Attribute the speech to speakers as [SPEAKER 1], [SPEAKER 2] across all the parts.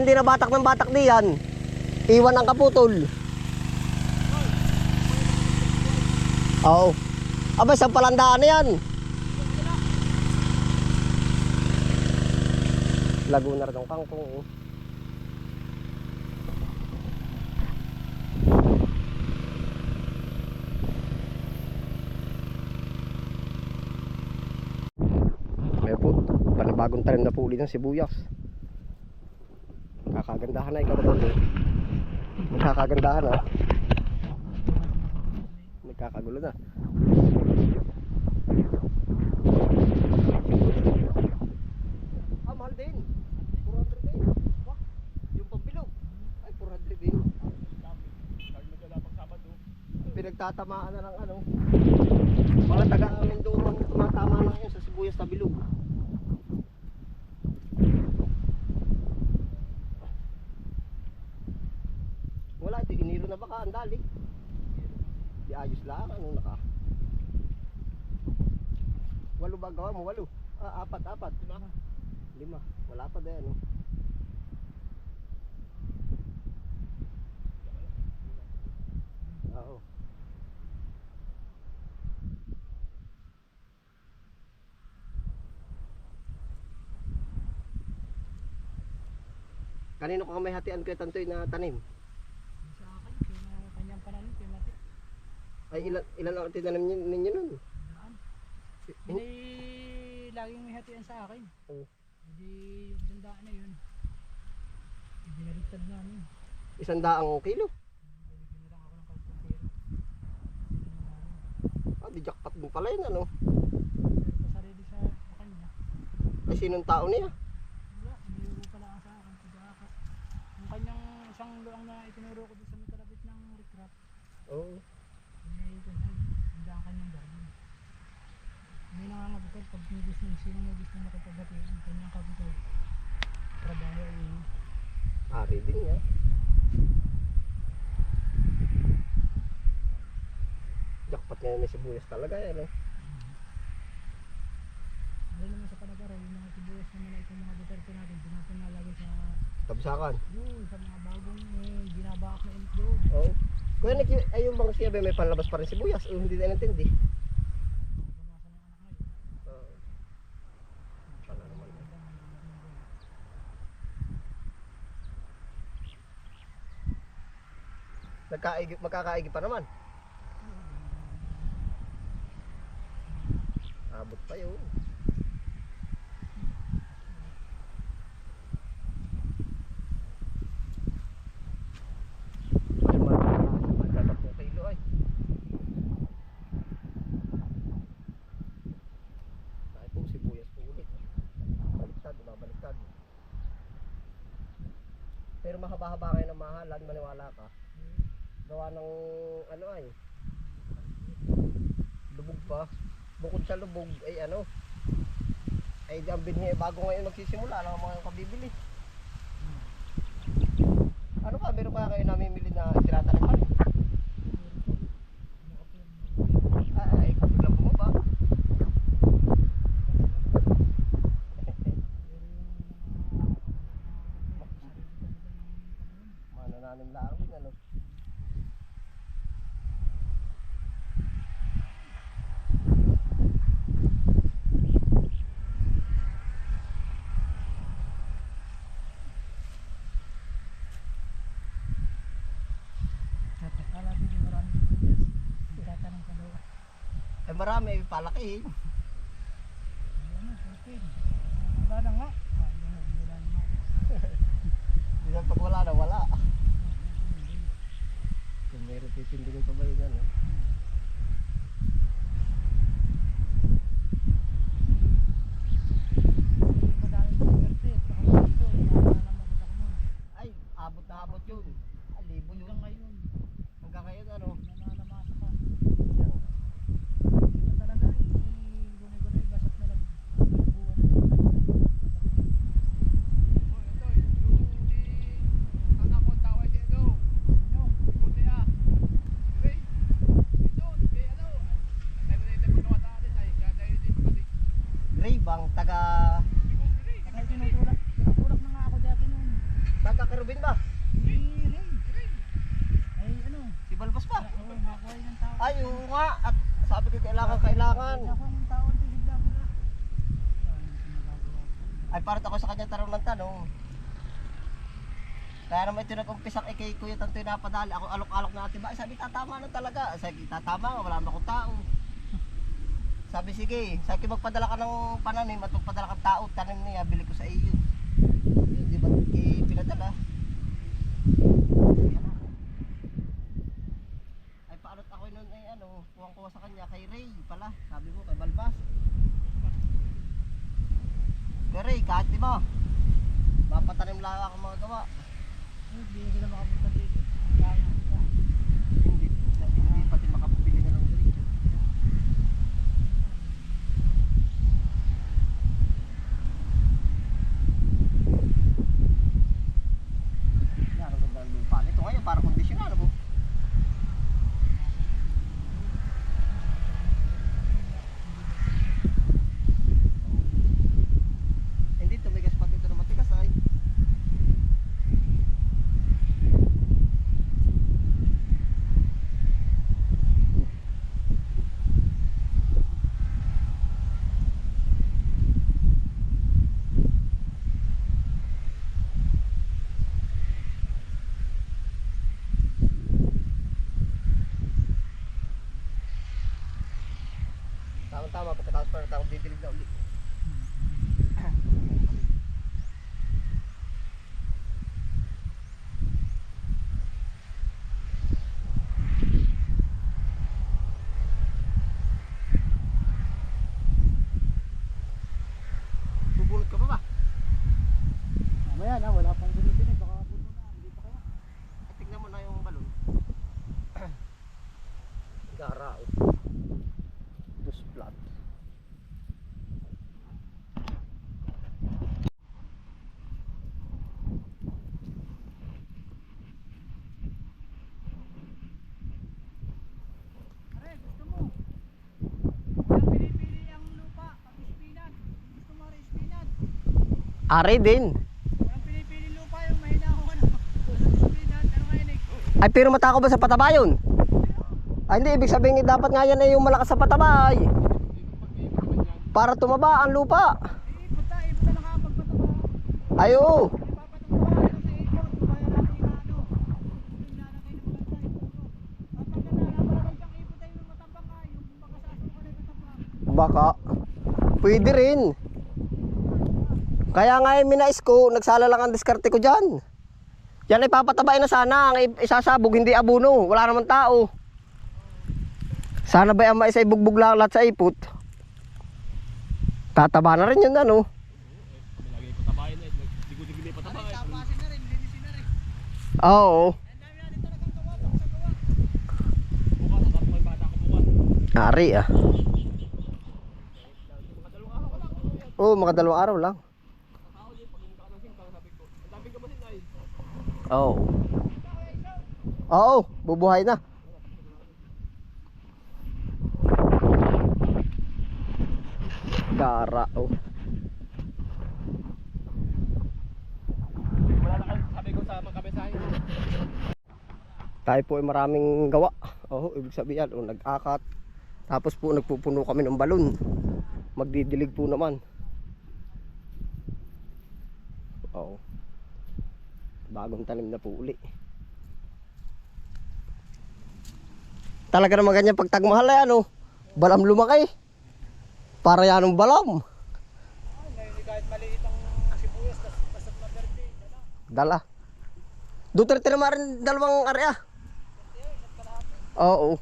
[SPEAKER 1] Hindi na batak ng batak diyan. Iwan ang kaputol. Oo. Aba, sa palandaan na yan. Laguna rin ang kangkong. oh. Kaya po, panibagong tanim na po ulit ng sibuyas. Kakagandahan na ikaw na doon. Magkakagandahan na. Nagkakagulo na. Ah, mahal din. 400 din. Wah, yung pambilog. Ay, 400 din. Pinagtatamaan na ng ano. Mga taga Mindoro ang tumatama na yun sa sibuyas na bilog. Wala, ito iniro na baka ang dali. Di ayos lang, ano naka. Walo ba gawa mo? Walo. Ah, apat, apat. Lima. Lima. Wala pa din. Oo. Kanino ka may hatian kay Tantoy na tanim?
[SPEAKER 2] Sa akin, kaya kanyang pananim, kaya natin.
[SPEAKER 1] Ay ilan ilan ang tinanim ninyo, ninyo nun?
[SPEAKER 2] Hindi laging may hatian sa akin.
[SPEAKER 1] Oo.
[SPEAKER 2] Hindi yung tandaan na yun. Ibinaligtad namin.
[SPEAKER 1] Isang daang kilo. Ah, di jackpot mo pala yun ano.
[SPEAKER 2] Pasarili sa kanya.
[SPEAKER 1] Ay sinong tao niya?
[SPEAKER 2] Wala, niluro pala ang sa akin. Pagkaka. Yung kanyang isang luang na itinuro ko doon sa may kalapit ng recraft.
[SPEAKER 1] Oo.
[SPEAKER 2] May ito na, hindi ang kanyang garden. May nangangabutan pag may gusto sino may gusto makipagbati ang kanyang kabuto. Trabaho ay
[SPEAKER 1] Ari din niya. Jackpot nga may sibuyas talaga yan. Eh.
[SPEAKER 2] Ano naman sa palagara, yung mga sibuyas naman na itong mga Duterte natin, dinapon na lagi sa
[SPEAKER 1] Tabisakan.
[SPEAKER 2] yun, sa mga bagong eh, binabaak na init doon.
[SPEAKER 1] Oo. Kuya Nick, y- ay yung bang siya may panlabas pa rin sibuyas? O hindi na intindi?
[SPEAKER 2] Punasan ng anak ngayon.
[SPEAKER 1] Oo. Pala naman. Nagkaigi, magkakaigi pa naman. Abot pa yun. Mahaba-haba kayo ng mahalan, maniwala ka. Gawa ng ano ay. Lubog pa. Bukod sa lubog ay ano. Ay ang binhi bago ngayon magsisimula lang ang mga kabibili. Ano ka, meron kaya kayo namimili na tinataniman? Ay, ay, biglang bumaba. Manananim lang din ano.
[SPEAKER 2] Natakala din yung maraming sibuyas. Itatanong ka daw.
[SPEAKER 1] Ay marami, palaki
[SPEAKER 2] wala na nga.
[SPEAKER 1] Minsan pag wala na, wala. Kung meron titindigin pa ba yun ano?
[SPEAKER 2] Madaming Duterte. Saka dito, nakakalaman ako nun.
[SPEAKER 1] Ay, abot na abot yun. Ay, libo yun.
[SPEAKER 2] Hanggang ngayon,
[SPEAKER 1] Hanggang ngayon ano?
[SPEAKER 2] nananamasa pa. Ito talaga, i-gunay-gunay, basat na lang. Buwan na lang. Sino?
[SPEAKER 1] Gray bang taga
[SPEAKER 2] Ay, tinutulak. Tinutulak na nga ako dati noon.
[SPEAKER 1] taga kay Rubin ba?
[SPEAKER 2] Si Ray. Ay, ano?
[SPEAKER 1] Si Balbas ba?
[SPEAKER 2] Oo, nakuha yun ng tao.
[SPEAKER 1] Ay, oo nga. At sabi ko kailangan, kailangan.
[SPEAKER 2] Kaya ako ng tao ito, si Vlogger. Wala nang pinagagawa ko.
[SPEAKER 1] Ay, parang ako sa kanya tarong ng tanong. Kaya naman ito nag-umpisak eh kay Kuya Tantoy napadali. Ako alok-alok na natin ba? Ay, sabi, tatama na talaga. Sabi, tatama nga, wala naman akong tao. Sabi, sige. Sabi, magpadala ka ng pananim at magpadala kang tao. Tanim niya, bili ko sa iyo. Yun, di ba? Eh, pinadala. Yan na. Ay, paanot ako nun ay ano, kuwang-kuwa sa kanya kay Ray pala. Sabi ko, kay Balbas. Kay Ray, kahit di ba? Mapatanim lang ako mga gawa.
[SPEAKER 2] Eh, Hindi na makapunta dito. Kaya ko.
[SPEAKER 1] Hindi, hindi pati makapabili na ng diretso. Yan, ang ganda ng lupa nito. Ngayon, parang kondisyon mo. Hindi, tumigas pati ito na matigas ay. Tama-tama, pagkatapos pa na tawag didilig na uli. Bubulot ka pa ba?
[SPEAKER 2] Mamaya na, wala pang gulitin eh. Baka puno na. Hindi pa kaya.
[SPEAKER 1] Ay, tignan mo na yung balon. Garao. Dos plat.
[SPEAKER 2] Pare, gusto mo? Walang pinipili ang lupa. Pag spinach. Gusto mo rin spinach.
[SPEAKER 1] Are din.
[SPEAKER 2] Walang pinipili lupa yung mahina ako ano. Walang spinach. Ano nga yun eh?
[SPEAKER 1] Ay, pero matako ba sa pataba yun? Ay, hindi. Ibig sabihin, dapat nga yan ay yung malakas sa pataba ay. Para tumaba ang lupa.
[SPEAKER 2] Eh.
[SPEAKER 1] Ay, oo. Baka. Pwede rin. Kaya nga yung minais ko, nagsala lang ang diskarte ko dyan. Yan ay papatabain na sana. Ang isasabog, hindi abuno. Wala naman tao. Sana ba yung mais ay bugbog lang lahat sa ipot? Tataba na rin yun ano. Oo. Ari ah. Oo, mga dalawang araw lang. Oo. Oo, bubuhay na. Gara, oh.
[SPEAKER 3] Wala na kayo, sabi ko sa mga kabesahe.
[SPEAKER 1] Tayo po ay maraming gawa. Oo, ibig sabihin, oh, nag-akat. Tapos po nagpupuno kami ng balon. Magdidilig po naman. Oo. Bagong tanim na po uli. Talaga naman ganyan pag tagmahal ay ano, balam lumaki. Para yan ang balam.
[SPEAKER 2] Kahit maliit ang sibuyas, bas- basta't maberte. Ano?
[SPEAKER 1] Dala. Duterte naman rin dalawang area. Oo.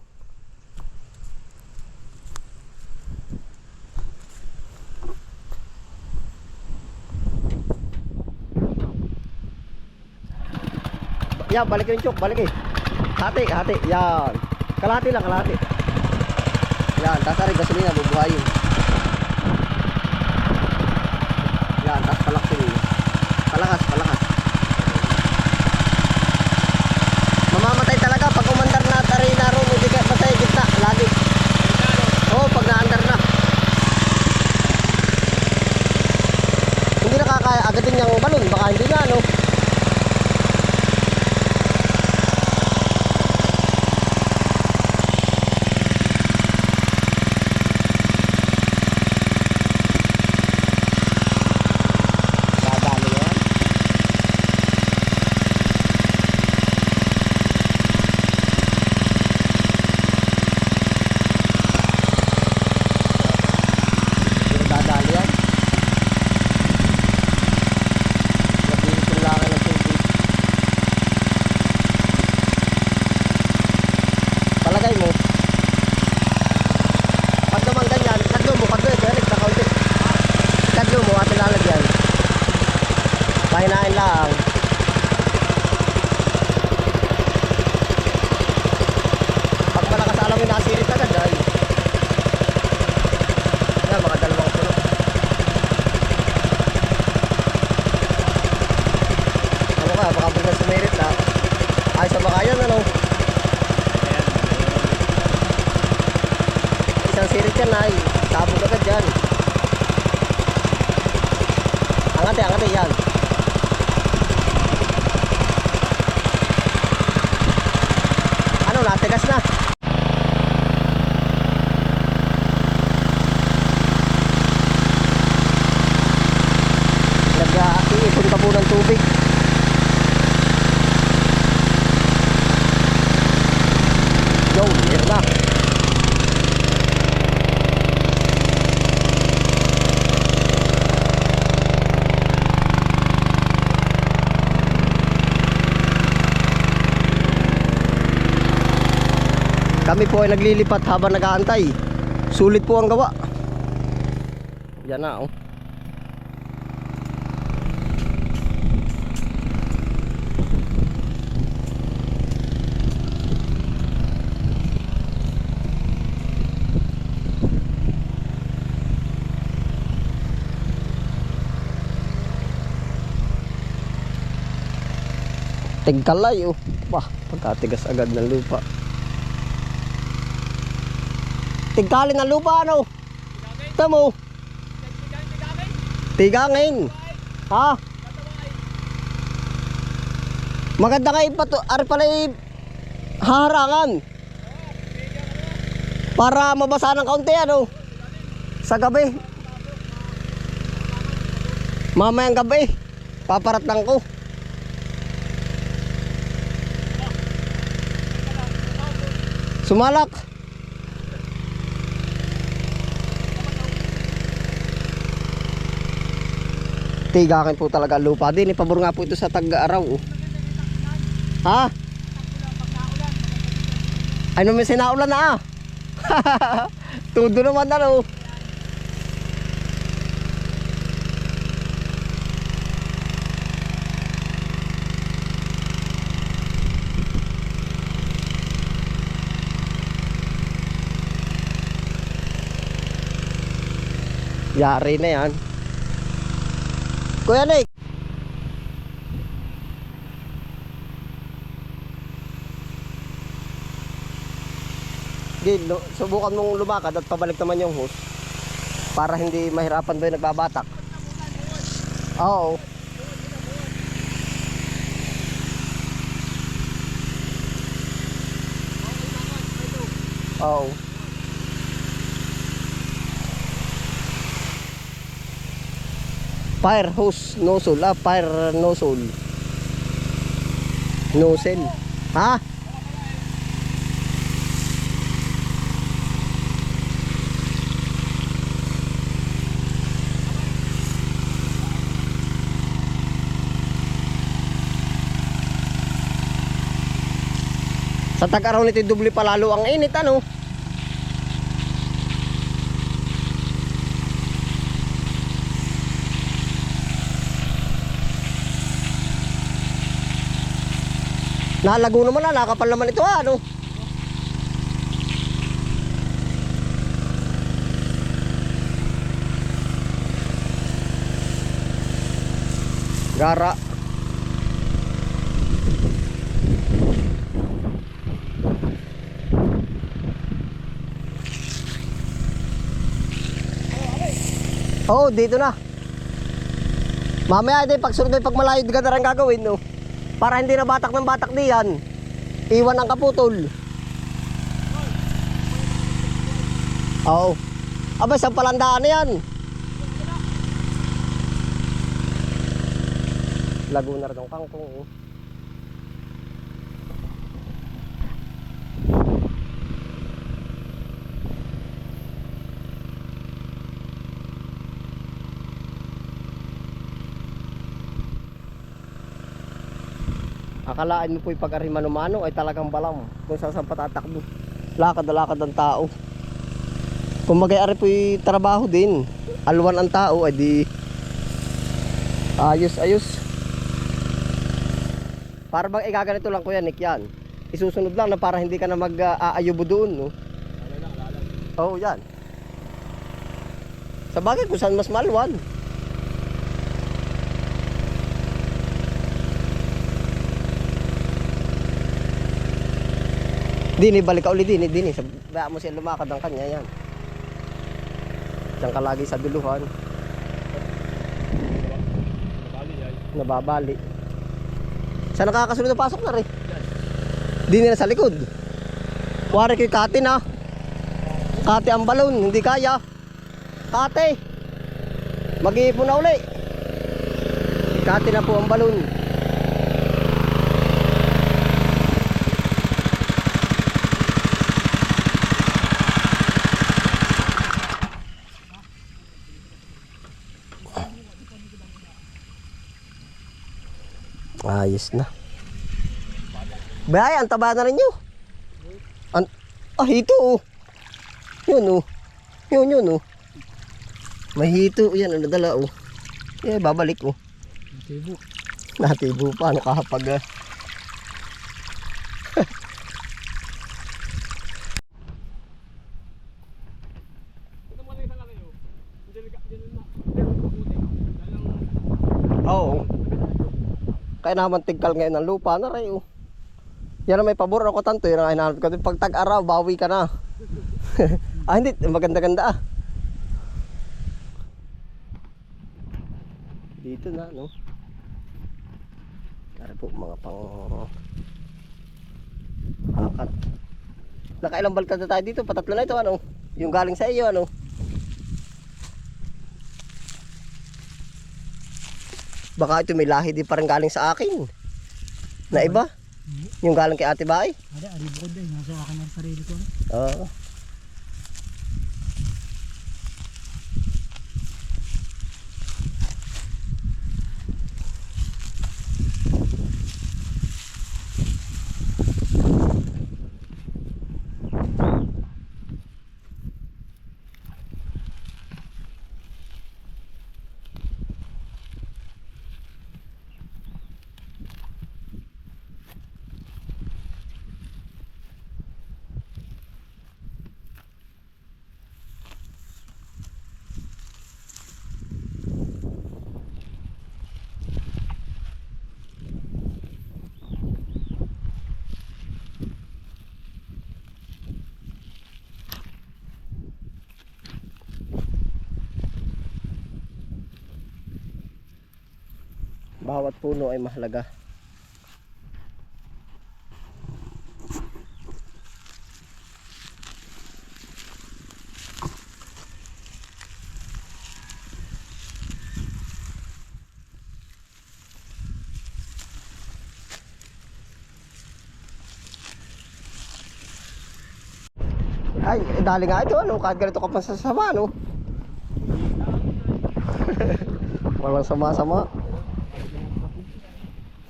[SPEAKER 1] Yan, balik yung chok, balik eh. Hati, hati, yan. Kalahati lang, kalahati. Yan, tatarik gasolina, bubuhayin. Yan, tapos palaksin. Palakas, palakas. Mamamatay talaga pag umandar na tari na ro, hindi ka basta yung gitna, lagi. Oo, pag naandar na. Hindi nakakaya agatin yung balon, baka hindi na, no? kilometro na sumirit na. Ay sa bakayan ano. Isang sirit yan ay. Tabog agad yan. Angate, angate yan. Ano, natigas na. Nag-iipon ka po ng tubig. Yo, yun na. Kami po ay naglilipat habang nag-aantay. Sulit po ang gawa. Yan na oh. Tigkalay oh. Bah, pagkatigas agad ng lupa. Tigkalin ng lupa ano? Tamo. Tigangin. Ha? Maganda kay pato ar pala harangan. Para mabasa ng kaunti ano. Sa gabi. Mamayang gabi. Paparat lang ko. Sumalak. Tigakin po talaga lupa din. Ipabor nga po ito sa tag-araw. Oh. Ha? Ano may sinaulan na ah? Tudo naman ano. Yari na yan. Kuya Nick. Gil, subukan mong lumakad at pabalik naman yung hose para hindi mahirapan ba yung nagbabatak. Oo. Oo. Fire hose nozzle, ah, fire nozzle. Nozzle. Ha? Sa tag-araw nito doble palalo ang init ano? Nalago naman na, nakapal naman ito ah, ano? Gara. Oh, dito na. Mamaya din pagsunod ay pagmalayo ka na rin gagawin, no? Para hindi na batak ng batak diyan. Iwan ang kaputol. Oo. Aba, sa palandaan na yan. Laguna rin ang kangkong. oh. Akalaan mo po yung pag-ari mano ay talagang balam kung saan saan patatakbo. Lakad na lakad ang tao. Kung mag-ari po yung trabaho din, alwan ang tao ay di ayos ayos. Para bang igaganito lang kuya Nick yan. Isusunod lang na para hindi ka na mag-aayubo doon. No? Oo yan. Sa bagay kung saan mas malwan. Dini, balik ka uli dini, dini. Sabaya mo siya lumakad ang kanya yan. Diyan ka lagi sa duluhan. Nababali. Sa nakakasunod na pasok na rin. Dini na sa likod. Wari kay Kati na. Kati ang balon, hindi kaya. Kati. Mag-iipon na uli. Kati na po ang balon. Ayos na. Bay, ang taba na rin nyo. An ah, hito oh. Yun oh. Yun, yun oh. May hito. Yan, ano dala oh. Eh, babalik oh.
[SPEAKER 2] Tibo.
[SPEAKER 1] Natibo pa, ano kahapag ah.
[SPEAKER 3] Ito mo lang isang lang yun. Diyan ka, diyan na. Diyan na mabuti. Dahil ang
[SPEAKER 1] Oo. Kaya naman tigkal ngayon ng lupa na rin oh. Yan ang may pabor ako tanto. Yan ang hinahanap ko. Pag tag-araw, bawi ka na. ah, hindi. Maganda-ganda ah. Dito na, no? Tara po, mga pang... Akat. Nakailang baliktad na tayo dito. Patatlo na ito, ano? Yung galing sa iyo, ano? Baka ito may lahi din parang galing sa akin. Na iba? Yung galing kay Ate Bay?
[SPEAKER 2] Ada, ari bukod din. Nasa akin ang sarili ko.
[SPEAKER 1] Oo. Bawat puno ay mahalaga. Ay, dali nga ito, ano? Kahit ganito ka pa sa sama, no? Walang sama-sama.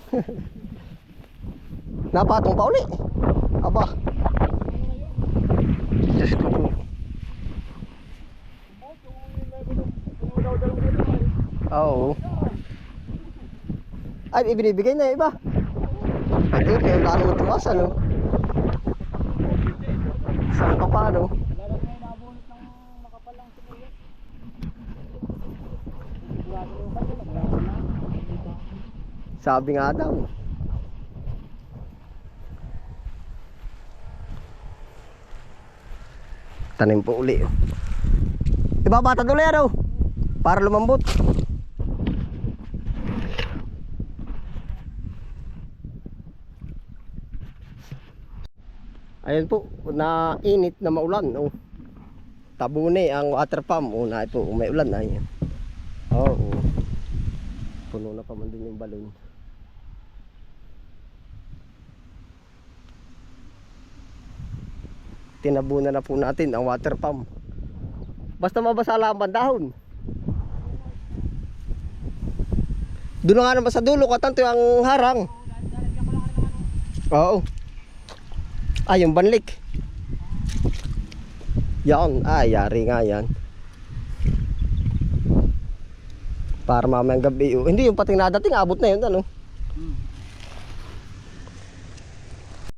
[SPEAKER 1] Napatong pa uli. Aba. Diyos ko po. Oo. Ay, ibinibigay na iba. Ito, kaya lalo mo tumas, ano? Saan ka pa, ano? Sabi nga daw. Tanim po uli. Ibabata ulit ano? Para lumambot. Ayan po, na init na maulan. Oh. Tabune ang water pump. Oh, na ito, may ulan na yan. Oo. Oh, Puno na pa man din yung balon. Tinabunan na po natin ang water pump. Basta mabasa lang ang bandahon. Doon nga naman sa dulo, katanto ang harang. Oo. Ah, yung banlik. Yan, ah, yari nga yan. Para mamayang gabi. oh. Hindi, yung pating nadating, abot na yun, ano?
[SPEAKER 2] Hmm.